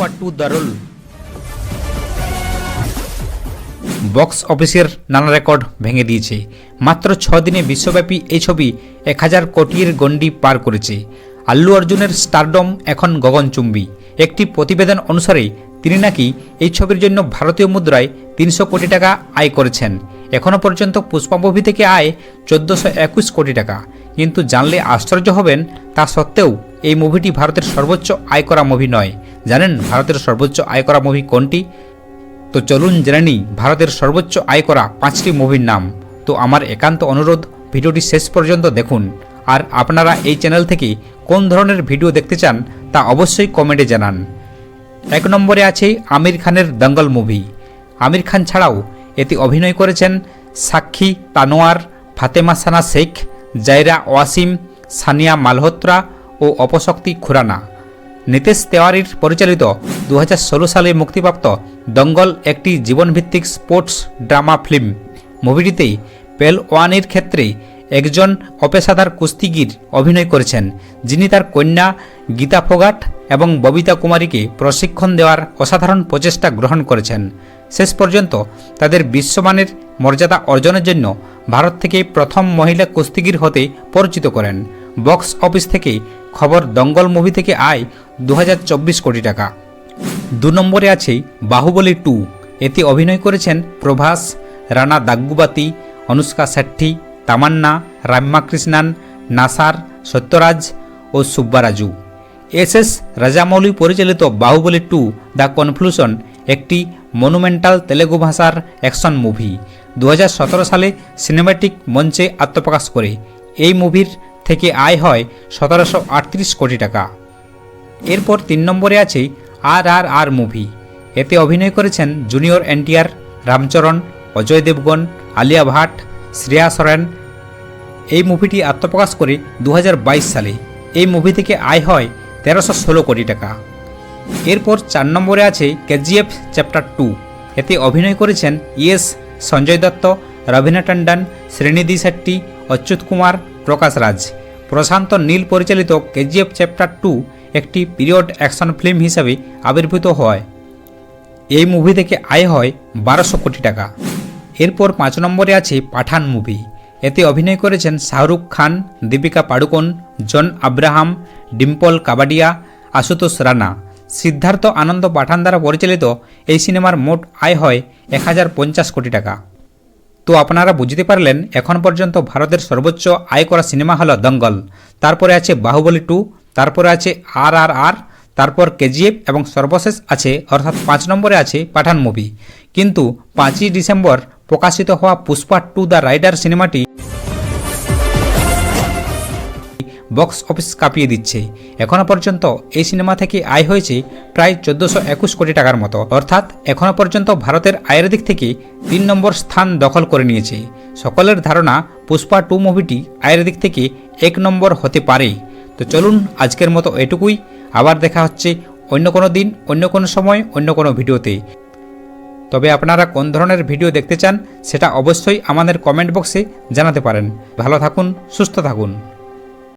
Pushpa two দারুল। Box অফিসের নানা record ভেঙে দিয়েছে। মাত্র ছ দিনে বিশ্বব্যাপী এই ছবি এক হাজার কোটির গণ্ডি পার করেছে। আল্লু অর্জুনের স্টারডম এখন গগনচুম্বী। একটি প্রতিবেদন অনুসারে, তিনি নাকি এই ছবির জন্য ভারতীয় মুদ্রায় তিনশো কোটি টাকা আয় করেছেন। এখনও পর্যন্ত পুষ্পা মুভি থেকে আয় চোদ্দোশো একুশ কোটি টাকা। কিন্তু জানলে আশ্চর্য হবেন, তা সত্ত্বেও এই মুভিটি ভারতের সর্বোচ্চ আয় করা মুভি নয়। জানেন ভারতের সর্বোচ্চ আয় করা মুভি কোনটি? তো চলুন জেনে নিই, ভারতের সর্বোচ্চ আয় করা পাঁচটি মুভির নাম। তো আমার একান্ত অনুরোধ, ভিডিওটি শেষ পর্যন্ত দেখুন। আর আপনারা এই চ্যানেল থেকে কোন ধরনের ভিডিও দেখতে চান, তা অবশ্যই কমেন্টে জানান। এক নম্বরে আছে আমির খানের দঙ্গল মুভি আমির খান ছাড়াও এতে অভিনয় করেছেন সাক্ষী তানোয়ার, ফাতেমা সানা শেখ জাইরা ওয়াসিম, সানিয়া মালহোত্রা ও অপশক্তি খুরানা। নীতিশ তেওয়ারির পরিচালিত দু হাজার ষোলো সালে মুক্তিপ্রাপ্ত দঙ্গল একটি জীবনভিত্তিক স্পোর্টস ড্রামা ফিল্ম। মুভিটিতে পেল ওয়ানের ক্ষেত্রে একজন অপেশাদার কুস্তিগির অভিনয় করেছেন, যিনি তার কন্যা গীতা ফোগাট এবং ববিতা কুমারীকে প্রশিক্ষণ দেওয়ার অসাধারণ প্রচেষ্টা গ্রহণ করেছেন। শেষ পর্যন্ত তাদের বিশ্বমানের মর্যাদা অর্জনের জন্য ভারত থেকে প্রথম মহিলা কুস্তিগির হতে পরিচিত করেন। বক্স অফিস থেকে খবর দঙ্গল মুভি থেকে আয় দু হাজার চব্বিশ কোটি টাকা। দু নম্বরে আছে বাহুবলী টু। এতে অভিনয় করেছেন প্রভাস, রানা দাগ্গুবাতি, অনুষ্কা শেট্টি, তামান্না রাম্যা কৃষ্ণান, নাসার, সত্যরাজ ও সুব্বারাজু। এস এস রাজামৌলি পরিচালিত বাহুবলী টু, দ্য কনফ্লুশন, একটি মনুমেন্টাল তেলেগু ভাষার অ্যাকশন মুভি। দু হাজার সতেরো সালে সিনেম্যাটিক মঞ্চে আত্মপ্রকাশ করে। এই মুভির থেকে আয় হয় সতেরোশো আটত্রিশ কোটি টাকা। এরপর তিন নম্বরে আছে আর আর আর মুভি। এতে অভিনয় করেছেন জুনিয়র এনটিআর রামচরণ, অজয় দেবগন, আলিয়া ভাট, শ্রেয়া সরেন। এই মুভিটি আত্মপ্রকাশ করে দু হাজার বাইশ সালে। এই মুভি থেকে আয় হয় তেরোশো ষোলো কোটি টাকা। এরপর চার নম্বরে আছে কেজিএফ চ্যাপ্টার টু। এতে অভিনয় করেছেন ইএস সঞ্জয় দত্ত, রবীনা টন্ডন শ্রেণীদি শেট্টি, অচ্যুত কুমার, প্রকাশ রাজ। প্রশান্ত নীল পরিচালিত কেজিএফ চ্যাপ্টার টু একটি পিরিয়ড অ্যাকশন ফিল্ম হিসাবে আবির্ভূত হয়। এই মুভি থেকে আয় হয় বারোশো কোটি টাকা। এরপর পাঁচ নম্বরে আছে পাঠান মুভি এতে অভিনয় করেছেন শাহরুখ খান, দীপিকা পাড়ুকোন, জন আব্রাহাম, ডিম্পল কাবাডিয়া, আশুতোষ রানা। সিদ্ধার্থ আনন্দ পাঠান দ্বারা পরিচালিত এই সিনেমার মোট আয় হয় এক হাজার পঞ্চাশ কোটি টাকা। তো আপনারা বুঝতে পারলেন, এখন পর্যন্ত ভারতের সর্বোচ্চ আয় করা সিনেমা হলো দঙ্গল। তারপরে আছে বাহুবলী টু, তারপরে আছে আর আর আর, তারপর কেজিএফ এবং সর্বশেষ আছে, অর্থাৎ পাঁচ নম্বরে আছে পাঠান মুভি। কিন্তু পাঁচই ডিসেম্বর প্রকাশিত হওয়া পুষ্পা টু দ্য রাইডার সিনেমাটি বক্স অফিস কাঁপিয়ে দিচ্ছে। এখনও পর্যন্ত এই সিনেমা থেকে আয় হয়েছে প্রায় চোদ্দোশো একুশ কোটি টাকার মতো। অর্থাৎ এখনও পর্যন্ত ভারতের আয়ের দিক থেকে তিন নম্বর স্থান দখল করে নিয়েছে। সকলের ধারণা পুষ্পা টু মুভিটি আয়ের দিক থেকে এক নম্বর হতে পারে। তো চলুন আজকের মতো এটুকুই। আবার দেখা হচ্ছে অন্য কোনো দিন, অন্য কোনো সময়, অন্য কোনো ভিডিওতে। তবে আপনারা কোন ধরনের ভিডিও দেখতে চান, সেটা অবশ্যই আমাদের কমেন্ট বক্সে জানাতে পারেন। ভালো থাকুন, সুস্থ থাকুন।